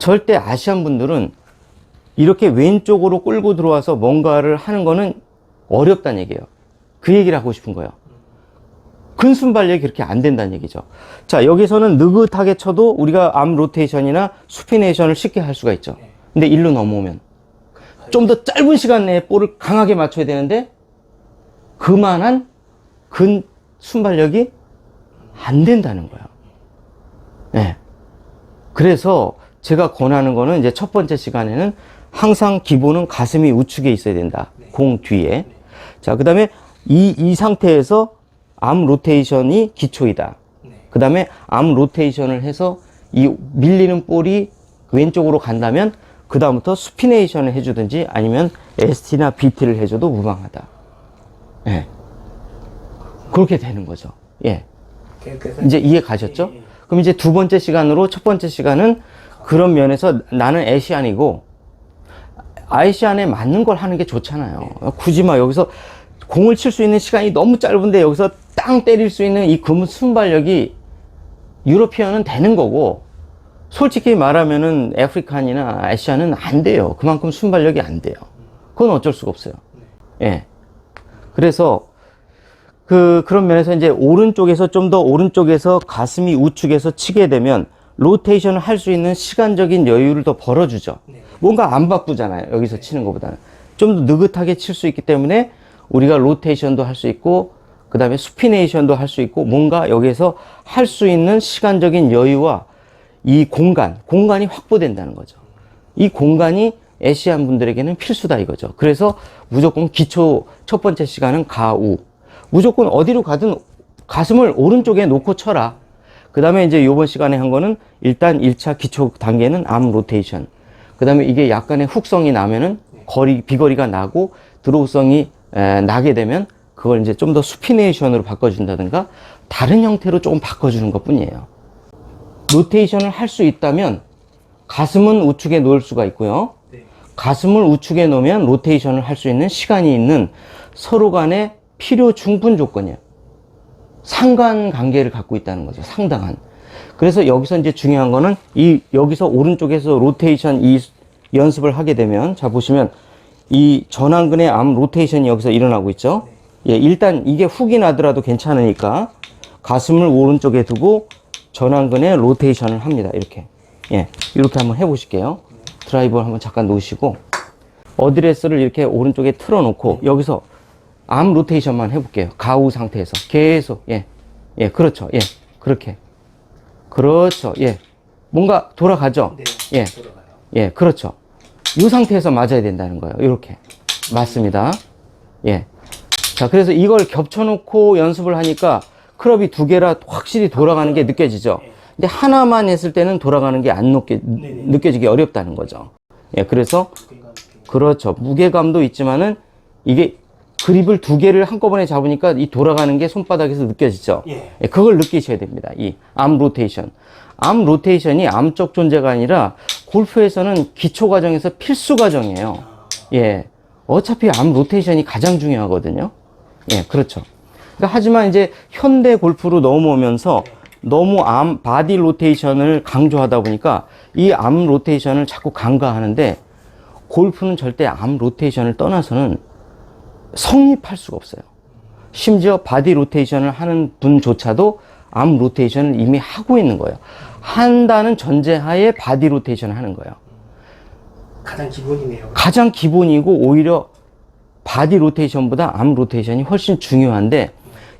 절대 아시안 분들은 이렇게 왼쪽으로 끌고 들어와서 뭔가를 하는 거는 어렵다는 얘기예요. 그 얘기를 하고 싶은 거예요. 근순발력이 그렇게 안 된다는 얘기죠. 자, 여기서는 느긋하게 쳐도 우리가 암 로테이션이나 수피네이션을 쉽게 할 수가 있죠. 근데 일로 넘어오면 좀 더 짧은 시간 내에 볼을 강하게 맞춰야 되는데 그만한 근 순발력이 안 된다는 거예요. 네. 그래서 제가 권하는 거는 이제 첫 번째 시간에는 항상 기본은 가슴이 우측에 있어야 된다. 공 뒤에. 자, 그 다음에 이, 이 상태에서 암 로테이션이 기초이다. 그 다음에 암 로테이션을 해서 이 밀리는 볼이 왼쪽으로 간다면 그 다음부터 스피네이션을 해주든지 아니면 ST나 BT를 해줘도 무방하다. 예. 그렇게 되는 거죠. 예. 그래서 이제 이해 가셨죠? 예, 예. 그럼 이제 두 번째 시간으로 첫 번째 시간은 그런 면에서 나는 애시안이고 아이시안에 맞는 걸 하는 게 좋잖아요. 굳이 막 여기서 공을 칠 수 있는 시간이 너무 짧은데 여기서 땅 때릴 수 있는 이 금 순발력이 유로피언은 되는 거고 솔직히 말하면은 아프리칸이나 아시아는 안 돼요. 그만큼 순발력이 안 돼요. 그건 어쩔 수가 없어요. 예. 그래서 그 그런 면에서 이제 오른쪽에서 좀 더 오른쪽에서 가슴이 우측에서 치게 되면 로테이션을 할 수 있는 시간적인 여유를 더 벌어주죠. 뭔가 안 바쁘잖아요. 여기서 치는 것보다는 좀 더 느긋하게 칠 수 있기 때문에 우리가 로테이션도 할 수 있고 그 다음에 스피네이션도 할 수 있고 뭔가 여기에서 할 수 있는 시간적인 여유와 이 공간, 공간이 확보된다는 거죠. 이 공간이 애시안 분들에게는 필수다 이거죠. 그래서 무조건 기초 첫 번째 시간은 가우. 무조건 어디로 가든 가슴을 오른쪽에 놓고 쳐라. 그 다음에 이제 요번 시간에 한 거는 일단 1차 기초 단계는 암 로테이션. 그 다음에 이게 약간의 훅성이 나면은 거리, 비거리가 나고 드로우성이 에, 나게 되면 그걸 이제 좀 더 수피네이션으로 바꿔준다든가 다른 형태로 조금 바꿔주는 것 뿐이에요. 로테이션을 할 수 있다면 가슴은 우측에 놓을 수가 있고요. 네. 가슴을 우측에 놓으면 로테이션을 할 수 있는 시간이 있는 서로 간의 필요 충분 조건이에요. 상관 관계를 갖고 있다는 거죠. 상당한. 그래서 여기서 이제 중요한 거는 이 여기서 오른쪽에서 로테이션 이 연습을 하게 되면 자 보시면 이 전완근의 암 로테이션이 여기서 일어나고 있죠. 예, 일단 이게 훅이 나더라도 괜찮으니까 가슴을 오른쪽에 두고 전완근의 로테이션을 합니다. 이렇게. 예, 이렇게 한번 해 보실게요. 드라이버를 한번 잠깐 놓으시고 어드레스를 이렇게 오른쪽에 틀어 놓고 여기서 암 로테이션만 해볼게요. 가우 상태에서 계속 예, 예, 그렇죠. 예, 그렇게 그렇죠. 예, 뭔가 돌아가죠. 네. 예, 돌아가요. 예, 그렇죠. 이 상태에서 맞아야 된다는 거예요. 이렇게 맞습니다. 예. 자, 그래서 이걸 겹쳐놓고 연습을 하니까 클럽이 두 개라 확실히 돌아가는 게 느껴지죠. 근데 하나만 했을 때는 돌아가는 게 안 느껴, 네네. 느껴지기 어렵다는 거죠. 예, 그래서 그러니까 그렇죠. 무게감도 있지만은 이게 그립을 두 개를 한꺼번에 잡으니까 이 돌아가는 게 손바닥에서 느껴지죠. 예. 예, 그걸 느끼셔야 됩니다. 이 암 로테이션. 암 로테이션이 암적 존재가 아니라 골프에서는 기초 과정에서 필수 과정이에요. 예. 어차피 암 로테이션이 가장 중요하거든요. 예, 그렇죠. 그러니까 하지만 이제 현대 골프로 넘어오면서 너무 암 바디 로테이션을 강조하다 보니까 이 암 로테이션을 자꾸 강화하는데 골프는 절대 암 로테이션을 떠나서는 성립할 수가 없어요. 심지어 바디 로테이션을 하는 분조차도 암 로테이션을 이미 하고 있는 거예요. 한다는 전제하에 바디 로테이션을 하는 거예요. 가장 기본이네요. 가장 기본이고 오히려 바디 로테이션보다 암 로테이션이 훨씬 중요한데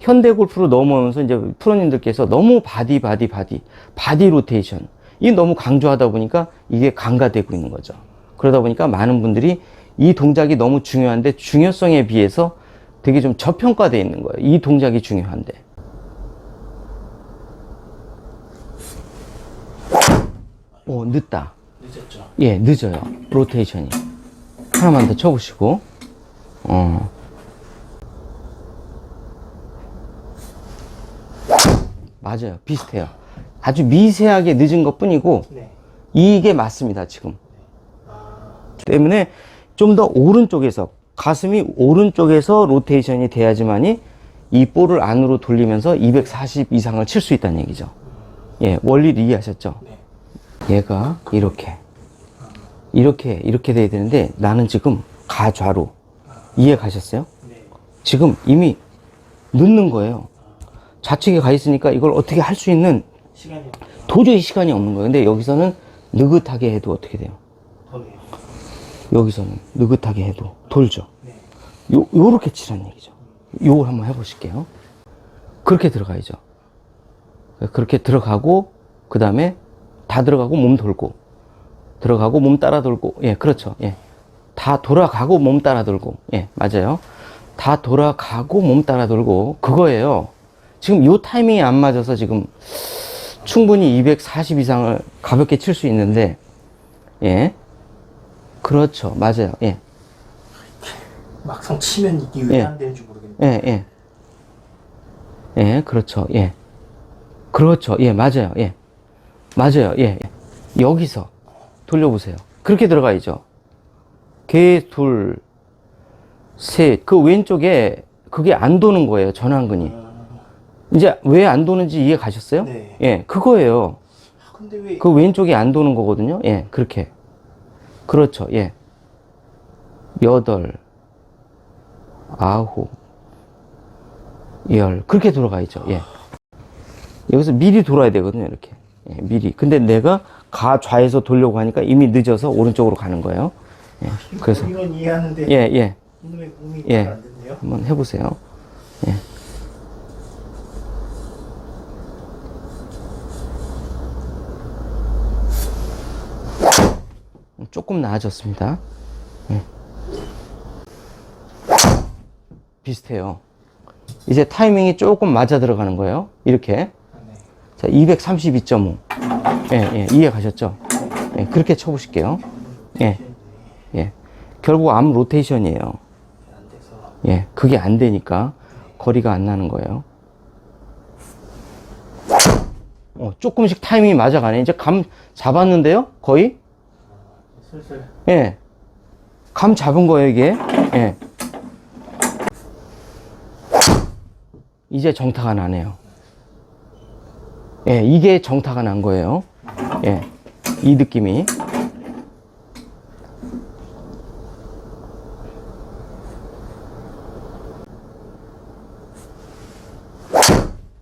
현대 골프로 넘어오면서 이제 프로님들께서 너무 바디 바디 바디 바디 로테이션 이 너무 강조하다 보니까 이게 강화되고 있는 거죠. 그러다 보니까 많은 분들이 이 동작이 너무 중요한데 중요성에 비해서 되게 좀 저평가되어 있는 거예요. 이 동작이 중요한데. 오, 늦다. 늦었죠. 예, 늦어요. 로테이션이. 하나만 더 쳐보시고. 어. 맞아요. 비슷해요. 아주 미세하게 늦은 것 뿐이고, 네. 이게 맞습니다, 지금. 때문에 좀 더 오른쪽에서, 가슴이 오른쪽에서 로테이션이 돼야지만이 이 볼을 안으로 돌리면서 240 이상을 칠 수 있다는 얘기죠. 예, 원리를 이해하셨죠? 네. 얘가 이렇게 이렇게 이렇게 돼야 되는데 나는 지금 가좌로 이해 가셨어요? 네. 지금 이미 늦는 거예요. 좌측에 가 있으니까 이걸 어떻게 할 수 있는. 도저히 시간이 없는 거예요. 근데 여기서는 느긋하게 해도 어떻게 돼요? 여기서는 느긋하게 해도 돌죠. 네. 요, 요렇게 치라는 얘기죠. 요걸 한번 해보실게요. 그렇게 들어가야죠. 그렇게 들어가고, 그 다음에 다 들어가고 몸 돌고, 들어가고 몸 따라 돌고, 예, 그렇죠. 예. 다 돌아가고 몸 따라 돌고, 예, 맞아요. 다 돌아가고 몸 따라 돌고, 그거예요. 지금 요 타이밍이 안 맞아서 지금 충분히 240 이상을 가볍게 칠 수 있는데, 예. 그렇죠. 맞아요. 예. 막상 치면 이게 왜 예. 안 되는지 모르겠네. 예, 예. 예, 그렇죠. 예. 그렇죠. 예, 맞아요. 예. 맞아요. 예. 예. 여기서 돌려보세요. 그렇게 들어가야죠. 개, 둘, 셋. 그 왼쪽에 그게 안 도는 거예요. 전완근이. 이제 왜 안 도는지 이해 가셨어요? 네. 예, 그거예요. 아, 근데 왜 그 왼쪽이 안 도는 거거든요. 예, 그렇게. 그렇죠. 예. 여덟, 아홉, 열. 그렇게 돌아가야죠. 예. 여기서 미리 돌아야 되거든요. 이렇게. 예, 미리. 근데 내가 가 좌에서 돌려고 하니까 이미 늦어서 오른쪽으로 가는 거예요. 예. 그래서. 이건 이해하는데 예, 예. 예. 한번 해보세요. 예. 조금 나아졌습니다. 예. 비슷해요. 이제 타이밍이 조금 맞아 들어가는 거예요. 이렇게. 아, 네. 자, 232.5. 예, 예, 이해 가셨죠? 예, 그렇게 쳐보실게요. 예, 예. 결국 암 로테이션이에요. 예, 그게 안 되니까 거리가 안 나는 거예요. 어, 조금씩 타이밍이 맞아가네. 이제 감 잡았는데요? 거의? 예. 감 잡은 거예요, 이게. 예. 이제 정타가 나네요. 예, 이게 정타가 난 거예요. 예. 이 느낌이.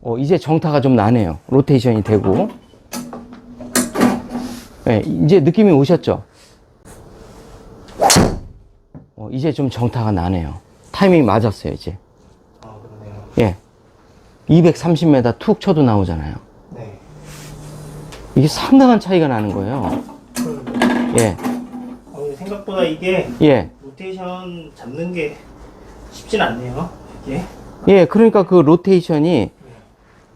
어, 이제 정타가 좀 나네요. 로테이션이 되고. 예, 이제 느낌이 오셨죠? 어, 이제 좀 정타가 나네요. 타이밍이 맞았어요, 이제. 아 그러네요. 예. 230m 툭 쳐도 나오잖아요. 네. 이게 상당한 차이가 나는 거예요. 예. 어, 생각보다 이게 예. 로테이션 잡는 게 쉽진 않네요. 이게 예, 그러니까 그 로테이션이,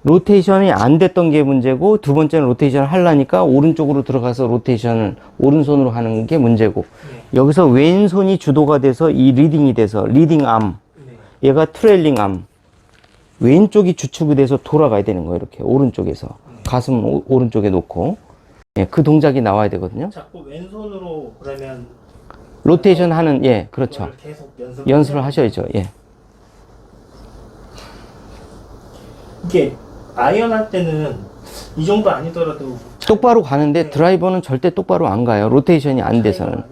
로테이션이 안 됐던 게 문제고, 두 번째는 로테이션을 하려니까 오른쪽으로 들어가서 로테이션을 오른손으로 하는 게 문제고, 네. 여기서 왼손이 주도가 돼서 이 리딩이 돼서, 리딩 암, 네. 얘가 트레일링 암, 왼쪽이 주축이 돼서 돌아가야 되는 거예요, 이렇게. 오른쪽에서. 가슴 오, 오른쪽에 놓고. 예, 그 동작이 나와야 되거든요. 자꾸 왼손으로 그러면 로테이션 하는, 예, 그렇죠. 연습을 하셔야죠, 예. 이게 아이언 할 때는 이 정도 아니더라도 똑바로 가는데 드라이버는 절대 똑바로 안 가요. 로테이션이 안 돼서는.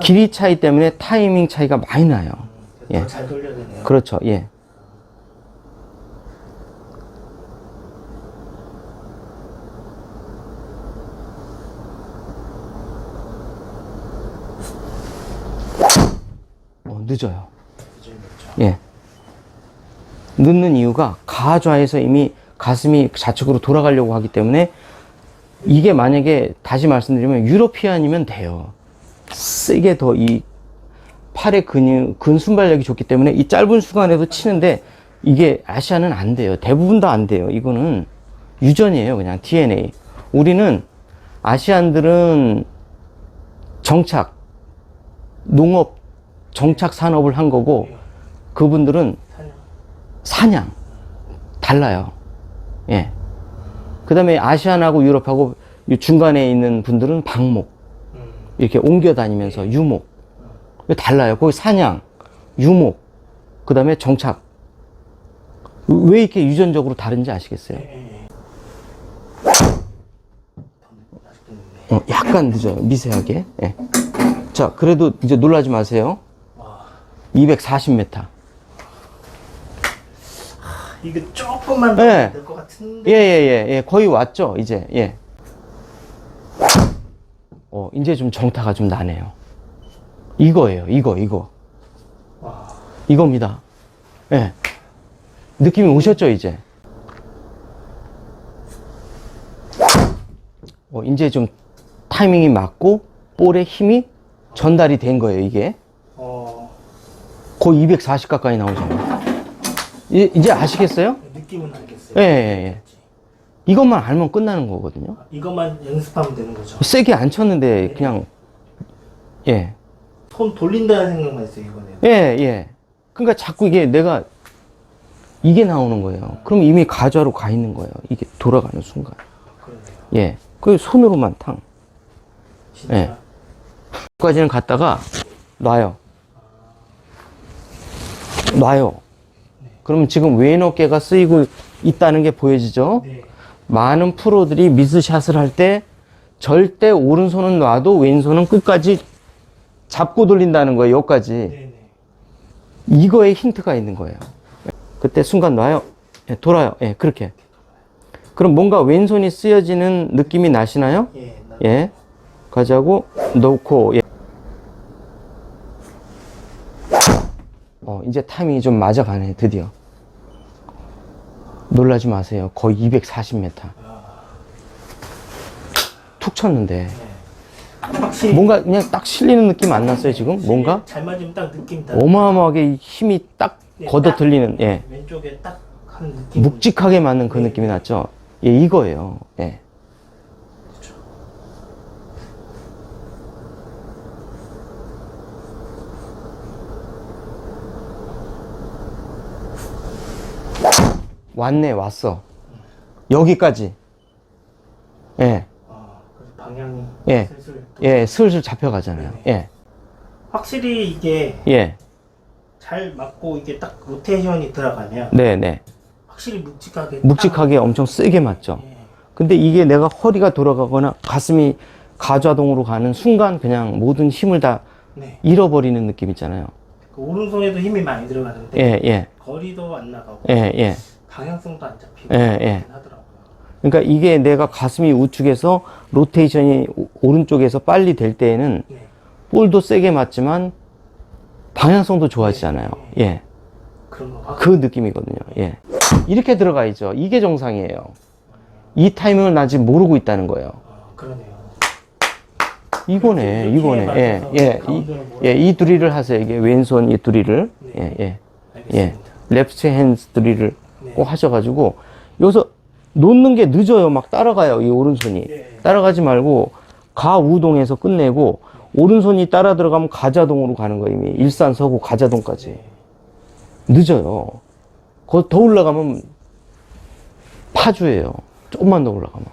길이 차이 때문에 타이밍 차이가 많이 나요. 예. 더잘 돌려야 되네요. 그렇죠. 예. 어, 늦어요. 예. 늦는 이유가 가좌에서 이미 가슴이 좌측으로 돌아가려고 하기 때문에 이게 만약에 다시 말씀드리면 유로피안이면 돼요. 세게 더 이 팔의 근육, 근 순발력이 좋기 때문에 이 짧은 시간에도 치는데 이게 아시아는 안 돼요. 대부분 다 안 돼요. 이거는 유전이에요. 그냥 DNA. 우리는 아시안들은 정착, 농업, 정착 산업을 한 거고 그분들은 사냥. 달라요. 예. 그 다음에 아시안하고 유럽하고 이 중간에 있는 분들은 방목. 음. 이렇게 옮겨 다니면서 유목. 달라요. 거기 사냥, 유목, 그 다음에 정착. 왜 이렇게 유전적으로 다른지 아시겠어요? 예, 예. 아직도 어, 약간 늦어요. 미세하게. 예. 자, 그래도 이제 놀라지 마세요. 와, 240m. 이거 조금만 네. 더될것 예, 같은데. 예, 예, 예. 거의 왔죠, 이제. 예. 어, 이제 좀 정타가 좀 나네요. 이거예요, 이거, 이거. 와, 이겁니다. 예. 느낌이 오셨죠, 이제? 어, 이제 좀 타이밍이 맞고, 볼의 힘이 전달이 된 거예요, 이게. 어, 거의 240 가까이 나오잖아요. 이- 이제 아시겠어요? 느낌은 알겠어요. 예, 예, 예. 이것만 알면 끝나는 거거든요. 이것만 연습하면 되는 거죠. 세게 안 쳤는데, 그냥, 예. 손 돌린다는 생각만 했어요, 이번에. 예, 예. 그러니까 자꾸 이게 내가, 이게 나오는 거예요. 그럼 이미 가좌로 가 있는 거예요. 이게 돌아가는 순간. 그러네요. 예. 그 손으로만 탕. 진짜. 예. 까지는 갔다가 놔요. 놔요. 그럼 지금 왼 어깨가 쓰이고 있다는 게 보여지죠? 네. 많은 프로들이 미스샷을 할 때 절대 오른손은 놔도 왼손은 끝까지 잡고 돌린다는 거예요. 여기까지. 네 네. 이거에 힌트가 있는 거예요. 그때 순간 놔요. 예, 돌아요. 예, 그렇게. 그럼 뭔가 왼손이 쓰여지는 느낌이 나시나요? 예. 나, 예. 가자고 놓고 예. 어, 이제 타이밍이 좀 맞아가네, 드디어. 놀라지 마세요. 거의 240m. 툭 쳤는데. 뭔가 그냥 딱 실리는 느낌 안 났어요, 지금? 뭔가? 잘 맞으면 딱 느낌 다. 어마어마하게 힘이 딱 예, 걷어 딱. 들리는, 예. 왼쪽에 딱 하는 느낌. 묵직하게 맞는 그 네. 느낌이 났죠? 예, 이거예요. 예. 왔네, 왔어. 여기까지. 예, 아, 방향이 예. 슬슬. 예, 슬슬 잡혀가잖아요. 예, 확실히 이게 예. 잘 맞고 이게 딱 로테이션이 들어가면 네, 네. 확실히 묵직하게. 묵직하게 엄청 세게 맞죠? 딱, 예. 근데 이게 내가 허리가 돌아가거나 가슴이 가좌동으로 가는 순간 그냥 모든 힘을 다 네. 잃어버리는 느낌 있잖아요. 그 오른손에도 힘이 많이 들어가는데 예, 예, 거리도 안 나가고 예, 예. 방향성도 안 잡히고 예, 예. 하더라고요. 그러니까 이게 내가 가슴이 우측에서 로테이션이 오- 오른쪽에서 빨리 될 때에는 네. 볼도 세게 맞지만 방향성도 좋아지잖아요. 예. 그런 거 확. 그 느낌이거든요. 예. 이렇게 들어가야죠. 이게 정상이에요. 이 타이밍을 나 아직 모르고 있다는 거예요. 아, 그러네요. 이거네, 이렇게 이거네. 예, 예. 이, 가운데로 몰아- 예, 이 두리를 하세요. 이게 왼손 이 두리를. 네. 예, 예. 예. 알겠습니다. 레프트 핸드 드릴을 네. 꼭 하셔가지고 여기서 놓는 게 늦어요. 막 따라가요. 이 오른손이 네. 따라가지 말고 가우동에서 끝내고 오른손이 따라 들어가면 가자동으로 가는 거예요. 이미 일산 서구 가자동까지 네. 늦어요. 거더 올라가면 파주예요. 조금만 더 올라가면.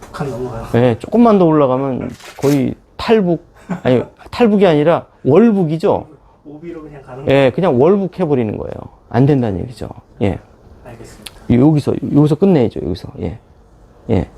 북한 넘어가요. 네, 조금만 더 올라가면 거의 탈북 아니 탈북이 아니라 월북이죠. 오비로 그냥 가는 거. 예, 그냥 월북 해 버리는 거예요. 안 된다는 얘기죠. 예. 알겠습니다. 여기서 여기서 끝내야죠 여기서 예 예.